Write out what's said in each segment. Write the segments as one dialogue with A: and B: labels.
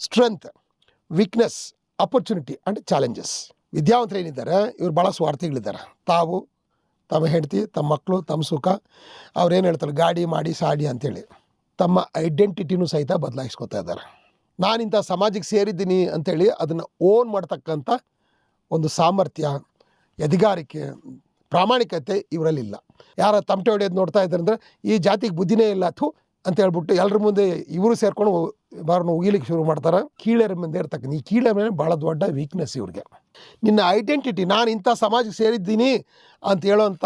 A: Strength weakness opportunity and challenges ವಿದ್ಯಾವಂತರು ಏನಿದ್ದಾರೆ? ಇವ್ರು ಭಾಳ ಸ್ವಾರ್ಥಿಗಳಿದ್ದಾರೆ. ತಾವು, ತಮ್ಮ ಹೆಂಡತಿ, ತಮ್ಮ ಮಕ್ಕಳು, ತಮ್ಮ ಸುಖ. ಅವ್ರೇನು ಹೇಳ್ತಾರೆ? ಗಾಡಿ ಮಾಡಿ, ಸಾಡಿ ಅಂತೇಳಿ. ತಮ್ಮ ಐಡೆಂಟಿಟಿನೂ ಸಹಿತ ಬದಲಾಯಿಸ್ಕೊತಾ ಇದ್ದಾರೆ. ನಾನಿಂಥ ಸಮಾಜಕ್ಕೆ ಸೇರಿದ್ದೀನಿ ಅಂಥೇಳಿ ಅದನ್ನು ಓನ್ ಮಾಡ್ತಕ್ಕಂಥ ಒಂದು ಸಾಮರ್ಥ್ಯ ಎದಿಗಾರಿಕೆ ಪ್ರಾಮಾಣಿಕತೆ ಇವರಲ್ಲಿಲ್ಲ. ಯಾರ ತಮಟೆ ಹೊಡೆಯೋದು ನೋಡ್ತಾ ಇದ್ದಾರೆ ಅಂದರೆ, ಈ ಜಾತಿಗೆ ಬುದ್ಧಿನೇ ಇಲ್ಲ ಅಥು ಅಂತ ಹೇಳ್ಬಿಟ್ಟು ಎಲ್ಲರ ಮುಂದೆ ಇವರು ಸೇರ್ಕೊಂಡು ಬಾರನ್ನು ಉಗಿಲಿಕ್ಕೆ ಶುರು ಮಾಡ್ತಾರೆ. ಕೀಳರ ಮುಂದೆ ಇರ್ತಕ್ಕಂಥ ಈ ಕೀಳರ ಮೇಲೆ ಭಾಳ ದೊಡ್ಡ ವೀಕ್ನೆಸ್ ಇವ್ರಿಗೆ. ನಿನ್ನ ಐಡೆಂಟಿಟಿ ನಾನು ಇಂಥ ಸಮಾಜಕ್ಕೆ ಸೇರಿದ್ದೀನಿ ಅಂತ ಹೇಳೋಂಥ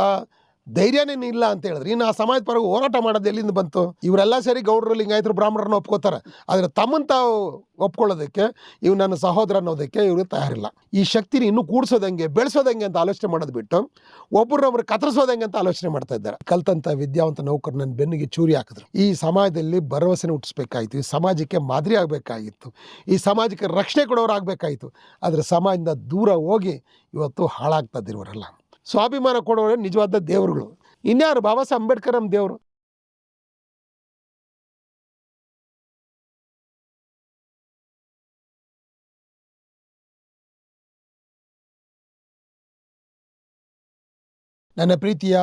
A: ಧೈರ್ಯನೇ ಇಲ್ಲ ಅಂತ ಹೇಳಿದ್ರೆ. ಇನ್ನು ಆ ಸಮಾಜದ ಪರವಾಗಿ ಹೋರಾಟ ಮಾಡೋದು ಎಲ್ಲಿಂದ ಬಂತು? ಇವರೆಲ್ಲ ಸೇರಿ ಗೌಡರು, ಲಿಂಗಾಯತರು, ಬ್ರಾಹ್ಮಣರನ್ನ ಒಪ್ಕೋತಾರೆ. ಆದರೆ ತಮ್ಮನ್ನು ತಾವು ಒಪ್ಕೊಳ್ಳೋದಕ್ಕೆ ಇವು ನನ್ನ ಸಹೋದರ ಅನ್ನೋದಕ್ಕೆ ಇವರು ತಯಾರಿಲ್ಲ. ಈ ಶಕ್ತಿನ ಇನ್ನೂ ಕೂಡಿಸೋದಂಗೆ, ಬೆಳೆಸೋದಂಗೆ ಅಂತ ಆಲೋಚನೆ ಮಾಡೋದು ಬಿಟ್ಟು ಒಬ್ಬರನ್ನೊಬ್ರು ಕತ್ತರಿಸೋದಂಗೆ ಅಂತ ಆಲೋಚನೆ ಮಾಡ್ತಾ ಇದ್ದಾರೆ. ಕಲ್ತಂತ ವಿದ್ಯಾವಂತ ನೌಕರು ನನ್ನ ಬೆನ್ನಿಗೆ ಚೂರಿ ಹಾಕಿದ್ರು. ಈ ಸಮಾಜದಲ್ಲಿ ಭರವಸೆನ ಹುಟ್ಟಿಸ್ಬೇಕಾಯಿತು. ಈ ಸಮಾಜಕ್ಕೆ ಮಾದರಿ ಆಗಬೇಕಾಗಿತ್ತು. ಈ ಸಮಾಜಕ್ಕೆ ರಕ್ಷಣೆ ಕೊಡೋರು ಆಗಬೇಕಾಯಿತು ಆದರೆ ಸಮಾಜದಿಂದ ದೂರ ಹೋಗಿ ಇವತ್ತು ಹಾಳಾಗ್ತದಿರುವರೆಲ್ಲ ಸ್ವಾಭಿಮಾನ ಕೊಡೋರೆ ನಿಜವಾದ ದೇವರುಗಳು. ಇನ್ಯಾರು? ಬಾಬಾ ಸಾಹೇಬ್ ಅಂಬೇಡ್ಕರ್ ನಮ್ಮ ದೇವರು. ನನ್ನ ಪ್ರೀತಿಯ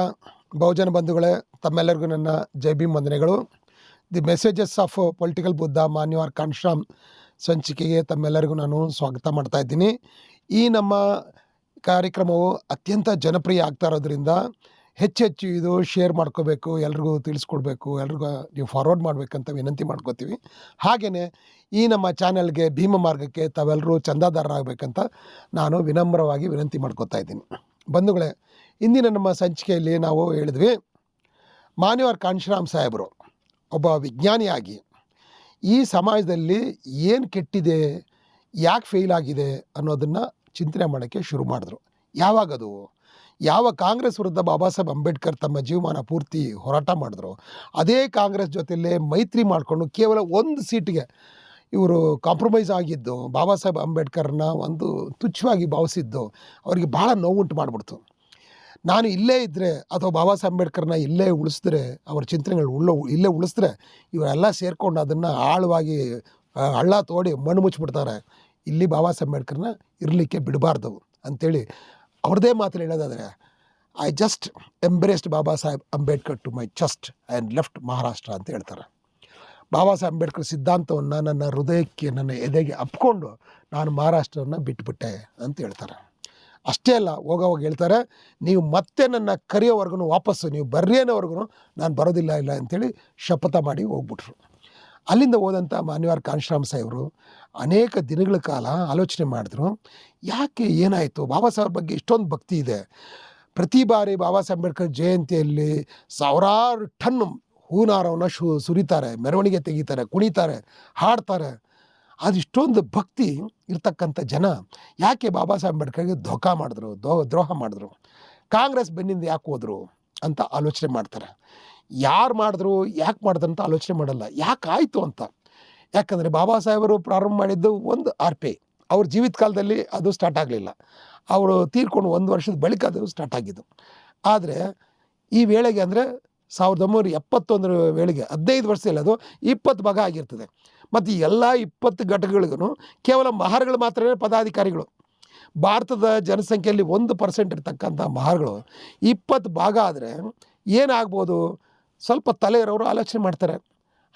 A: ಬಹುಜನ ಬಂಧುಗಳೇ, ತಮ್ಮೆಲ್ಲರಿಗೂ ನನ್ನ ಜೈ ಭೀಮ್ ವಂದನೆಗಳು. The messages of political Buddha Manyavar Kanshiram ಸಂಚಿಕೆಗೆ ತಮ್ಮೆಲ್ಲರಿಗೂ ನಾನು ಸ್ವಾಗತ ಮಾಡ್ತಾ ಇದ್ದೀನಿ. ಈ ನಮ್ಮ ಕಾರ್ಯಕ್ರಮವು ಅತ್ಯಂತ ಜನಪ್ರಿಯ ಆಗ್ತಾ ಇರೋದ್ರಿಂದ ಹೆಚ್ಚೆಚ್ಚು ಇದು ಶೇರ್ ಮಾಡ್ಕೋಬೇಕು, ಎಲ್ರಿಗೂ ತಿಳಿಸ್ಕೊಡ್ಬೇಕು, ಎಲ್ರಿಗೂ ನೀವು ಫಾರ್ವರ್ಡ್ ಮಾಡಬೇಕಂತ ವಿನಂತಿ ಮಾಡ್ಕೋತೀವಿ. ಹಾಗೆಯೇ ಈ ನಮ್ಮ ಚಾನೆಲ್ಗೆ ಭೀಮ ಮಾರ್ಗಕ್ಕೆ ತಾವೆಲ್ಲರೂ ಚಂದಾದಾರರಾಗಬೇಕಂತ ನಾನು ವಿನಮ್ರವಾಗಿ ವಿನಂತಿ ಮಾಡ್ಕೋತಾ ಇದ್ದೀನಿ. ಬಂಧುಗಳೇ, ಇಂದಿನ ನಮ್ಮ ಸಂಚಿಕೆಯಲ್ಲಿ ನಾವು ಹೇಳಿದ್ವಿ, ಮಾನ್ಯವಾರ್ ಕಾಂಶರಾಮ್ ಸಾಹೇಬರು ಒಬ್ಬ ವಿಜ್ಞಾನಿಯಾಗಿ ಈ ಸಮಾಜದಲ್ಲಿ ಏನು ಕೆಟ್ಟಿದೆ, ಯಾಕೆ ಫೇಲ್ ಆಗಿದೆ ಅನ್ನೋದನ್ನು ಚಿಂತನೆ ಮಾಡೋಕ್ಕೆ ಶುರು ಮಾಡಿದ್ರು. ಯಾವಾಗದು ಯಾವ ಕಾಂಗ್ರೆಸ್ ವಿರುದ್ಧ ಬಾಬಾ ಸಾಹೇಬ್ ಅಂಬೇಡ್ಕರ್ ತಮ್ಮ ಜೀವಮಾನ ಪೂರ್ತಿ ಹೋರಾಟ ಮಾಡಿದ್ರು? ಅದೇ ಕಾಂಗ್ರೆಸ್ ಜೊತೆಯಲ್ಲೇ ಮೈತ್ರಿ ಮಾಡಿಕೊಂಡು ಕೇವಲ ಒಂದು ಸೀಟಿಗೆ ಇವರು ಕಾಂಪ್ರಮೈಸ್ ಆಗಿದ್ದು ಬಾಬಾ ಸಾಹೇಬ್ ಅಂಬೇಡ್ಕರ್ನ ಒಂದು ತುಚ್ಛವಾಗಿ ಭಾವಿಸಿದ್ದು, ಅವರಿಗೆ ಭಾಳ ನೋವುಂಟು ಮಾಡಿಬಿಡ್ತು. ನಾನು ಇಲ್ಲೇ ಇದ್ದರೆ ಅಥವಾ ಬಾಬಾ ಸಾಹೇಬ್ ಅಂಬೇಡ್ಕರ್ನ ಇಲ್ಲೇ ಉಳಿಸಿದ್ರೆ, ಅವ್ರ ಚಿಂತನೆಗಳು ಉಳ್ಳ, ಇಲ್ಲೇ ಉಳಿಸಿದ್ರೆ, ಇವರೆಲ್ಲ ಸೇರಿಕೊಂಡು ಅದನ್ನು ಆಳವಾಗಿ ಹಳ್ಳ ತೋಡಿ ಮಣ್ಣು ಮುಚ್ಚಿಬಿಡ್ತಾರೆ. ಇಲ್ಲಿ ಬಾಬಾ ಅಂಬೇಡ್ಕರ್ನ ಇರಲಿಕ್ಕೆ ಬಿಡಬಾರ್ದು ಅಂಥೇಳಿ ಅವ್ರದ್ದೇ ಮಾತಲ್ಲಿ ಹೇಳೋದಾದರೆ I just embraced Baba Saheb Ambedkar to my just and left Maharashtra ಅಂತ ಹೇಳ್ತಾರೆ. ಬಾಬಾ ಸಾಹೇಬ್ ಅಂಬೇಡ್ಕರ್ ಸಿದ್ಧಾಂತವನ್ನು ನನ್ನ ಹೃದಯಕ್ಕೆ, ನನ್ನ ಎದೆಗೆ ಅಪ್ಕೊಂಡು ನಾನು ಮಹಾರಾಷ್ಟ್ರವನ್ನು ಬಿಟ್ಟುಬಿಟ್ಟೆ ಅಂತ ಹೇಳ್ತಾರೆ. ಅಷ್ಟೇ ಅಲ್ಲ ಹೋಗೋವಾಗ ಹೇಳ್ತಾರೆ, ನೀವು ಮತ್ತೆ ನನ್ನ ಕರೆಯೋವರೆಗೂ ವಾಪಸ್ಸು, ನೀವು ಬರ್ರಿ ಅನ್ನೋವರೆಗೂ ನಾನು ಬರೋದಿಲ್ಲ, ಇಲ್ಲ ಅಂಥೇಳಿ ಶಪಥ ಮಾಡಿ ಹೋಗ್ಬಿಟ್ರು. ಅಲ್ಲಿಂದ ಹೋದಂಥ ಮಾನ್ಯವಾರ್ ಕಾನ್ಶ್ರಾಮ್ ಸಾಹೇಬರು ಅನೇಕ ದಿನಗಳ ಕಾಲ ಆಲೋಚನೆ ಮಾಡಿದ್ರು. ಯಾಕೆ ಏನಾಯಿತು? ಬಾಬಾ ಸಾಹೇಬ್ರ ಬಗ್ಗೆ ಇಷ್ಟೊಂದು ಭಕ್ತಿ ಇದೆ. ಪ್ರತಿ ಬಾರಿ ಬಾಬಾ ಸಾಹೇಬ್ ಅಂಬೇಡ್ಕರ್ ಜಯಂತಿಯಲ್ಲಿ ಸಾವಿರಾರು ಟನ್ ಹೂನಾರವನ್ನು ಶು ಸುರಿತಾರೆ, ಮೆರವಣಿಗೆ ತೆಗಿತಾರೆ, ಕುಣಿತಾರೆ, ಹಾಡ್ತಾರೆ. ಅದಿಷ್ಟೊಂದು ಭಕ್ತಿ ಇರ್ತಕ್ಕಂಥ ಜನ ಯಾಕೆ ಬಾಬಾ ಸಾಹೇಬ್ ಅಂಬೇಡ್ಕರ್ಗೆ ಧೋಕಾ ಮಾಡಿದ್ರು ದೋ ದ್ರೋಹ ಮಾಡಿದ್ರು? ಕಾಂಗ್ರೆಸ್ ಬೆನ್ನಿಂದ ಯಾಕೆ ಹೋದರು ಅಂತ ಆಲೋಚನೆ ಮಾಡ್ತಾರೆ. ಯಾರು ಮಾಡಿದ್ರು, ಯಾಕೆ ಮಾಡಿದ್ರು ಅಂತ ಆಲೋಚನೆ ಮಾಡಲ್ಲ. ಯಾಕೆ ಆಯಿತು ಅಂತ. ಯಾಕಂದರೆ ಬಾಬಾ ಸಾಹೇಬರು ಪ್ರಾರಂಭ ಮಾಡಿದ್ದು ಒಂದು ಆರ್ ಪಿ ಐ ಅವ್ರ ಜೀವಿತ ಕಾಲದಲ್ಲಿ ಅದು ಸ್ಟಾರ್ಟ್ ಆಗಲಿಲ್ಲ. ಅವರು ತೀರ್ಕೊಂಡು ಒಂದು ವರ್ಷದ ಬಳಿಕ ಅದು ಸ್ಟಾರ್ಟ್ ಆಗಿದ್ದು. ಆದರೆ ಈ ವೇಳೆಗೆ ಅಂದರೆ ಸಾವಿರದ ಒಂಬೈನೂರ ಎಪ್ಪತ್ತೊಂದರ ವೇಳೆಗೆ, ಹದಿನೈದು ವರ್ಷದಲ್ಲಿ ಅದು, ಇಪ್ಪತ್ತು ಭಾಗ ಆಗಿರ್ತದೆ. ಮತ್ತು ಎಲ್ಲ ಇಪ್ಪತ್ತು ಘಟಕಗಳಿಗೂ ಕೇವಲ ಮಹಾರ್ಗಳು ಮಾತ್ರ ಪದಾಧಿಕಾರಿಗಳು. ಭಾರತದ ಜನಸಂಖ್ಯೆಯಲ್ಲಿ ಒಂದು ಪರ್ಸೆಂಟ್ ಇರ್ತಕ್ಕಂಥ ಮಹಾರ್ಗಳು ಇಪ್ಪತ್ತು ಭಾಗ ಆದರೆ ಏನಾಗ್ಬೋದು? ಸ್ವಲ್ಪ ತಲೆ ಆಲೋಚನೆ ಮಾಡ್ತಾರೆ.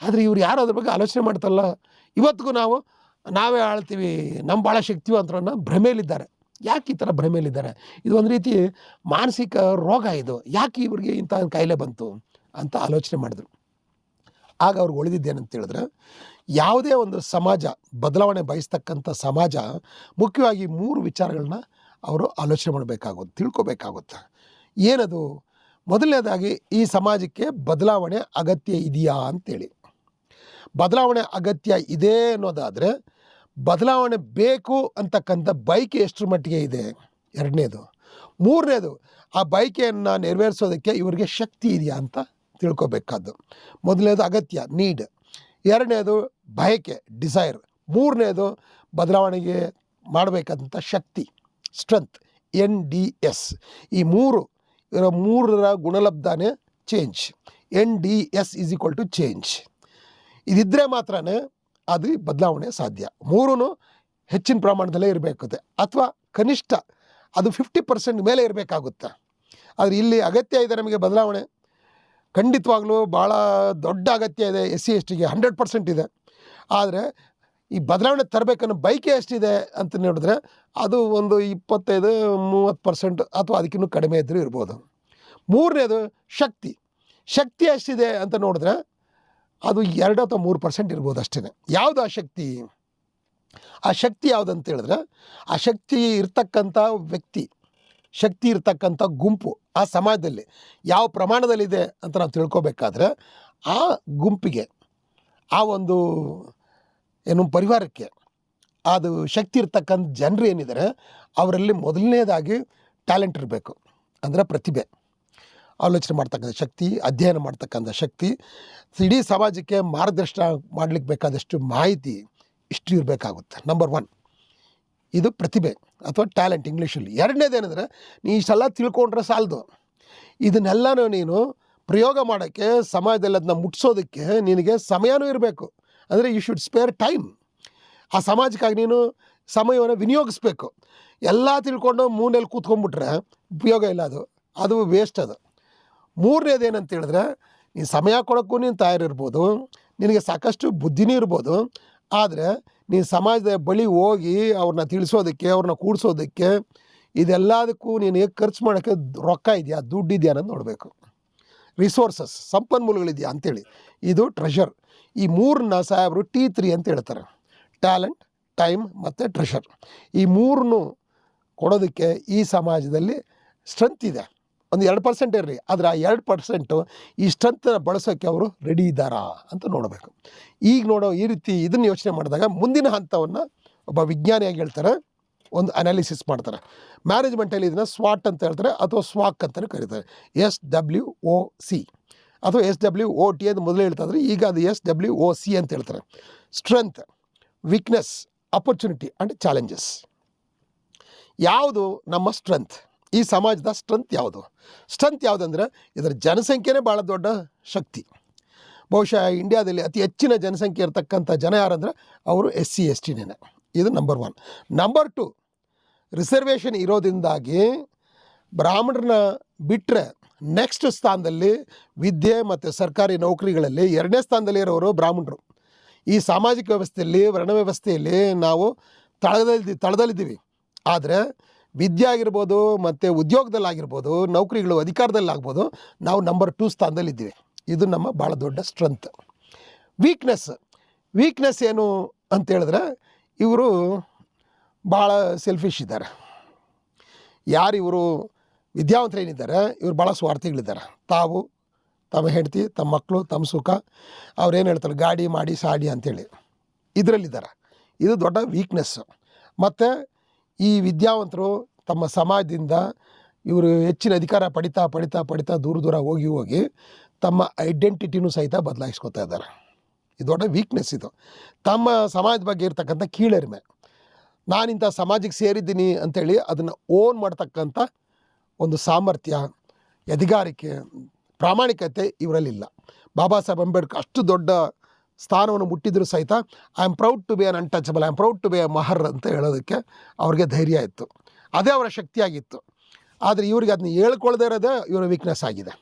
A: ಆದರೆ ಇವ್ರು ಯಾರು ಅದ್ರ ಬಗ್ಗೆ ಆಲೋಚನೆ ಮಾಡ್ತಾರಲ್ಲ? ಇವತ್ತಿಗೂ ನಾವು, ನಾವೇ ಆಳ್ತೀವಿ ನಮ್ಮ ಭಾಳ ಶಕ್ತಿವಂತರನ್ನ ಭ್ರಮೆಯಲ್ಲಿದ್ದಾರೆ. ಯಾಕೆ ಈ ಥರ ಭ್ರಮೆಯಲ್ಲಿದ್ದಾರೆ? ಇದು ಒಂದು ರೀತಿ ಮಾನಸಿಕ ರೋಗ ಇದು. ಯಾಕೆ ಇವ್ರಿಗೆ ಇಂಥ ಕಾಯಿಲೆ ಬಂತು ಅಂತ ಆಲೋಚನೆ ಮಾಡಿದ್ರು. ಆಗ ಅವ್ರಿಗೆ ಉಳಿದಿದ್ದೇನಂತ ಹೇಳಿದ್ರೆ, ಯಾವುದೇ ಒಂದು ಸಮಾಜ, ಬದಲಾವಣೆ ಬಯಸ್ತಕ್ಕಂಥ ಸಮಾಜ ಮುಖ್ಯವಾಗಿ ಮೂರು ವಿಚಾರಗಳನ್ನ ಅವರು ಆಲೋಚನೆ ಮಾಡಬೇಕಾಗುತ್ತೆ, ತಿಳ್ಕೊಬೇಕಾಗುತ್ತೆ. ಏನದು? ಮೊದಲನೇದಾಗಿ ಈ ಸಮಾಜಕ್ಕೆ ಬದಲಾವಣೆ ಅಗತ್ಯ ಇದೆಯಾ ಅಂತೇಳಿ. ಬದಲಾವಣೆ ಅಗತ್ಯ ಇದೆ ಅನ್ನೋದಾದರೆ ಬದಲಾವಣೆ ಬೇಕು ಅಂತಕ್ಕಂಥ ಬೈಕ್ ಎಷ್ಟರ ಮಟ್ಟಿಗೆ ಇದೆ? ಎರಡನೇದು. ಮೂರನೇದು, ಆ ಬೈಕೆಯನ್ನು ನೆರವೇರಿಸೋದಕ್ಕೆ ಇವರಿಗೆ ಶಕ್ತಿ ಇದೆಯಾ ಅಂತ ತಿಳ್ಕೊಬೇಕಾದ್ದು. ಮೊದಲನೇದು ಅಗತ್ಯ ನೀಡ್ ಎರಡನೇದು ಬಯಕೆ ಡಿಸೈರ್ ಮೂರನೇದು ಬದಲಾವಣೆಗೆ ಮಾಡಬೇಕಂತ ಶಕ್ತಿ ಸ್ಟ್ರೆಂತ್ ಎನ್ ಡಿ ಎಸ್ ಈ ಮೂರು ಇದರ ಮೂರರ ಗುಣಲಬ್ಧನೇ change N D S is equal to change ಇದಿದ್ದರೆ ಮಾತ್ರ ಅದು ಬದಲಾವಣೆ ಸಾಧ್ಯ. ಮೂರೂ ಹೆಚ್ಚಿನ ಪ್ರಮಾಣದಲ್ಲೇ ಇರಬೇಕಾಗುತ್ತೆ ಅಥವಾ ಕನಿಷ್ಠ ಅದು ಫಿಫ್ಟಿ ಪರ್ಸೆಂಟ್ ಮೇಲೆ ಇರಬೇಕಾಗುತ್ತೆ. ಆದರೆ ಇಲ್ಲಿ ಅಗತ್ಯ ಇದೆ ನಮಗೆ ಬದಲಾವಣೆ. ಖಂಡಿತವಾಗಲೂ ಭಾಳ ದೊಡ್ಡ ಅಗತ್ಯ ಇದೆ. ಎಸ್ ಸಿ ಎಸ್ ಟಿಗೆ ಹಂಡ್ರೆಡ್ ಪರ್ಸೆಂಟ್ ಇದೆ. ಆದರೆ ಈ ಬದಲಾವಣೆ ತರಬೇಕನ್ನೋ ಬೈಕೆ ಎಷ್ಟಿದೆ ಅಂತ ನೋಡಿದ್ರೆ ಅದು ಒಂದು ಇಪ್ಪತ್ತೈದು, ಮೂವತ್ತು ಪರ್ಸೆಂಟ್ ಅಥವಾ ಅದಕ್ಕಿಂತ ಕಡಿಮೆ ಇದ್ದರೂ ಇರ್ಬೋದು. ಮೂರನೇದು ಶಕ್ತಿ. ಶಕ್ತಿ ಎಷ್ಟಿದೆ ಅಂತ ನೋಡಿದ್ರೆ ಅದು ಎರಡು ಅಥವಾ ಮೂರು ಪರ್ಸೆಂಟ್ ಇರ್ಬೋದು ಅಷ್ಟೇ ಯಾವುದು ಆ ಶಕ್ತಿ? ಆ ಶಕ್ತಿ ಯಾವುದು ಅಂತ ಹೇಳಿದ್ರೆ ಆ ಶಕ್ತಿ ಇರ್ತಕ್ಕಂಥ ವ್ಯಕ್ತಿ, ಶಕ್ತಿ ಇರ್ತಕ್ಕಂಥ ಗುಂಪು ಆ ಸಮಾಜದಲ್ಲಿ ಯಾವ ಪ್ರಮಾಣದಲ್ಲಿದೆ ಅಂತ ನಾವು ತಿಳ್ಕೊಬೇಕಾದ್ರೆ ಆ ಗುಂಪಿಗೆ, ಆ ಒಂದು ಏನು ಪರಿವಾರಕ್ಕೆ ಅದು ಶಕ್ತಿ ಇರ್ತಕ್ಕಂಥ ಜನರು ಏನಿದ್ದಾರೆ ಅವರಲ್ಲಿ ಮೊದಲನೇದಾಗಿ ಟ್ಯಾಲೆಂಟ್ ಇರಬೇಕು. ಅಂದರೆ ಪ್ರತಿಭೆ. ಆಲೋಚನೆ ಮಾಡ್ತಕ್ಕಂಥ ಶಕ್ತಿ, ಅಧ್ಯಯನ ಮಾಡ್ತಕ್ಕಂಥ ಶಕ್ತಿ, ಇಡೀ ಸಮಾಜಕ್ಕೆ ಮಾರ್ಗದರ್ಶನ ಮಾಡಲಿಕ್ಕೆ ಬೇಕಾದಷ್ಟು ಮಾಹಿತಿ ಇಷ್ಟು ಇರಬೇಕಾಗುತ್ತೆ. ನಂಬರ್ ಒನ್ ಇದು ಪ್ರತಿಭೆ ಅಥವಾ ಟ್ಯಾಲೆಂಟ್ ಇಂಗ್ಲೀಷಲ್ಲಿ ಎರಡನೇದೇನೆಂದರೆ ನೀ ಇಷ್ಟೆಲ್ಲ ತಿಳ್ಕೊಂಡ್ರೆ ಸಾಲದು. ಇದನ್ನೆಲ್ಲನೂ ನೀನು ಪ್ರಯೋಗ ಮಾಡೋಕ್ಕೆ ಸಮಾಜದಲ್ಲಿ ಅದನ್ನ ಮುಟ್ಸೋದಕ್ಕೆ ನಿನಗೆ ಸಮಯನೂ ಇರಬೇಕು. ಅಂದರೆ ಯು ಶುಡ್ ಸ್ಪೇರ್ ಟೈಮ್ ಆ ಸಮಾಜಕ್ಕಾಗಿ ನೀನು ಸಮಯವನ್ನು ವಿನಿಯೋಗಿಸ್ಬೇಕು. ಎಲ್ಲ ತಿಳ್ಕೊಂಡು ಮೂನೆಯಲ್ಲಿ ಕೂತ್ಕೊಂಡ್ಬಿಟ್ರೆ ಉಪಯೋಗ ಇಲ್ಲ ಅದು. ಅದು ವೇಸ್ಟ್ ಅದು. ಮೂರನೇದು ಏನಂತ ಹೇಳಿದ್ರೆ, ನೀನು ಸಮಯ ಕೊಡೋಕ್ಕೂ ನೀನು ತಯಾರಿರ್ಬೋದು ನಿನಗೆ ಸಾಕಷ್ಟು ಬುದ್ಧಿನೂ ಇರ್ಬೋದು. ಆದರೆ ನೀನು ಸಮಾಜದ ಬಳಿ ಹೋಗಿ ಅವ್ರನ್ನ ತಿಳಿಸೋದಕ್ಕೆ, ಅವ್ರನ್ನ ಕೂಡಿಸೋದಕ್ಕೆ ಇದೆಲ್ಲದಕ್ಕೂ ನೀನು ಖರ್ಚು ಮಾಡೋಕ್ಕೆ ರೊಕ್ಕ ಇದೆಯಾ, ದುಡ್ಡು ಇದೆಯಾ ಅನ್ನೋದು ನೋಡಬೇಕು. ರಿಸೋರ್ಸಸ್ ಸಂಪನ್ಮೂಲಗಳಿದೆಯಾ ಅಂತೇಳಿ. ಇದು ಟ್ರೆಷರ್ ಈ ಮೂರನ್ನ ಸಾಹೇಬರು ಟಿ ತ್ರೀ ಅಂತ ಹೇಳ್ತಾರೆ. ಟ್ಯಾಲೆಂಟ್ ಟೈಮ್ ಮತ್ತು ಟ್ರೆಷರ್ ಈ ಮೂರನ್ನು ಕೊಡೋದಕ್ಕೆ ಈ ಸಮಾಜದಲ್ಲಿ ಸ್ಟ್ರೆಂತ್ ಇದೆ. ಒಂದು ಎರಡು ಪರ್ಸೆಂಟ್ ಇರಲಿ, ಆದರೆ ಆ ಎರಡು ಪರ್ಸೆಂಟು ಈ ಸ್ಟ್ರೆಂತನ್ನ ಬಳಸೋಕ್ಕೆ ಅವರು ರೆಡಿ ಇದ್ದಾರಾ ಅಂತ ನೋಡಬೇಕು. ಈಗ ನೋಡೋ ಈ ರೀತಿ ಇದನ್ನು ಯೋಚನೆ ಮಾಡಿದಾಗ ಮುಂದಿನ ಹಂತವನ್ನು ಒಬ್ಬ ವಿಜ್ಞಾನಿಯಾಗಿ ಹೇಳ್ತಾರೆ, ಒಂದು ಅನಾಲಿಸಿಸ್ ಮಾಡ್ತಾರೆ. ಮ್ಯಾನೇಜ್ಮೆಂಟಲ್ಲಿ ಇದನ್ನು ಸ್ವಾಟ್ ಅಂತ ಹೇಳ್ತಾರೆ, ಅಥವಾ ಸ್ವಾಕ್ ಅಂತಲೇ ಕರೀತಾರೆ. ಎಸ್ ಡಬ್ಲ್ಯೂ ಒ ಸಿ ಅಥವಾ ಎಸ್ ಡಬ್ಲ್ಯೂ ಒ ಟಿ ಅಂತ ಮೊದಲೇ ಹೇಳ್ತಾ ಈಗ ಅದು ಎಸ್ ಡಬ್ಲ್ಯೂ ಒ ಸಿ ಅಂತ ಹೇಳ್ತಾರೆ. Strength weakness opportunity and challenges ಯಾವುದು? ನಮ್ಮ ಸ್ಟ್ರೆಂತ್ ಈ ಸಮಾಜದ ಸ್ಟ್ರೆಂತ್ ಯಾವುದು? ಸ್ಟ್ರೆಂತ್ ಯಾವುದಂದ್ರೆ, ಇದರ ಜನಸಂಖ್ಯೆನೇ ಭಾಳ ದೊಡ್ಡ ಶಕ್ತಿ. ಬಹುಶಃ ಇಂಡಿಯಾದಲ್ಲಿ ಅತಿ ಹೆಚ್ಚಿನ ಜನಸಂಖ್ಯೆ ಇರತಕ್ಕಂಥ ಜನ ಯಾರಂದ್ರೆ, ಅವರು ಎಸ್ ಸಿ ಎಸ್ ಟಿನೇ ಇದು number one number two reservation ಇರೋದ್ರಿಂದಾಗಿ ಬ್ರಾಹ್ಮಣರನ್ನ ಬಿಟ್ಟರೆ ನೆಕ್ಸ್ಟ್ ಸ್ಥಾನದಲ್ಲಿ ವಿದ್ಯೆ ಮತ್ತು ಸರ್ಕಾರಿ ನೌಕರಿಗಳಲ್ಲಿ ಎರಡನೇ ಸ್ಥಾನದಲ್ಲಿ ಇರೋರು ಬ್ರಾಹ್ಮಣರು. ಈ ಸಾಮಾಜಿಕ ವ್ಯವಸ್ಥೆಯಲ್ಲಿ, ವರ್ಣ ವ್ಯವಸ್ಥೆಯಲ್ಲಿ ನಾವು ತಳದಲ್ಲಿ ತಳದಲ್ಲಿದ್ದೀವಿ. ಆದರೆ ವಿದ್ಯೆ ಆಗಿರ್ಬೋದು ಮತ್ತು ಉದ್ಯೋಗದಲ್ಲಾಗಿರ್ಬೋದು, ನೌಕರಿಗಳು ಅಧಿಕಾರದಲ್ಲಾಗ್ಬೋದು, ನಾವು ನಂಬರ್ ಟೂ ಸ್ಥಾನದಲ್ಲಿದ್ದೀವಿ. ಇದು ನಮ್ಮ ಭಾಳ ದೊಡ್ಡ ಸ್ಟ್ರೆಂತ್ ವೀಕ್ನೆಸ್ ವೀಕ್ನೆಸ್ ಏನು ಅಂತ ಹೇಳಿದ್ರೆ ಇವರು ಭಾಳ ಸೆಲ್ಫಿಶ್ ಇದ್ದಾರೆ. ಯಾರು ಇವರು ವಿದ್ಯಾವಂತರು ಏನಿದ್ದಾರೆ, ಇವರು ಭಾಳ ಸ್ವಾರ್ಥಿಗಳಿದ್ದಾರೆ. ತಾವು ತಮ್ಮ ಹೆಂಡತಿ, ತಮ್ಮ ಮಕ್ಕಳು ತಮ್ಮ ಸುಖ ಅವ್ರೇನು ಹೇಳ್ತಾರೆ, ಗಾಡಿ ಮಾಡಿ, ಸಾಡಿ ಅಂತೇಳಿ ಇದರಲ್ಲಿದ್ದಾರೆ. ಇದು ದೊಡ್ಡ ವೀಕ್ನೆಸ್ಸು ಮತ್ತು ಈ ವಿದ್ಯಾವಂತರು ತಮ್ಮ ಸಮಾಜದಿಂದ ಇವರು ಹೆಚ್ಚಿನ ಅಧಿಕಾರ ಪಡಿತಾ ಪಡಿತಾ ಪಡಿತಾ ದೂರ ದೂರ ಹೋಗಿ ಹೋಗಿ ತಮ್ಮ ಐಡೆಂಟಿಟಿನೂ ಸಹಿತ ಬದಲಾಯಿಸ್ಕೊತಾ ಇದ್ದಾರೆ. ಇದು ದೊಡ್ಡ ವೀಕ್ನೆಸ್ ಇದು. ತಮ್ಮ ಸಮಾಜದ ಬಗ್ಗೆ ಇರ್ತಕ್ಕಂಥ ಕೀಳರಿಮೆ. ನಾನಿಂಥ ಸಮಾಜಕ್ಕೆ ಸೇರಿದ್ದೀನಿ ಅಂಥೇಳಿ ಅದನ್ನು ಓನ್ ಮಾಡ್ತಕ್ಕಂಥ ಒಂದು ಸಾಮರ್ಥ್ಯ ಎದಿಗಾರಿಕೆ ಪ್ರಾಮಾಣಿಕತೆ ಇವರಲ್ಲಿಲ್ಲ. ಬಾಬಾ ಸಾಹೇಬ್ ಅಂಬೇಡ್ಕರ್ ಅಷ್ಟು ದೊಡ್ಡ ಸ್ಥಾನವನ್ನು ಮುಟ್ಟಿದ್ರು ಸಹಿತ I am proud to be an untouchable I am proud to be a Mahar ಅಂತ ಹೇಳೋದಕ್ಕೆ ಅವ್ರಿಗೆ ಧೈರ್ಯ ಇತ್ತು. ಅದೇ ಅವರ ಶಕ್ತಿಯಾಗಿತ್ತು. ಆದರೆ ಇವ್ರಿಗೆ ಅದನ್ನ ಹೇಳ್ಕೊಳ್ದೇ ಇರೋದೇ ಇವರ ವೀಕ್ನೆಸ್ ಆಗಿದೆ.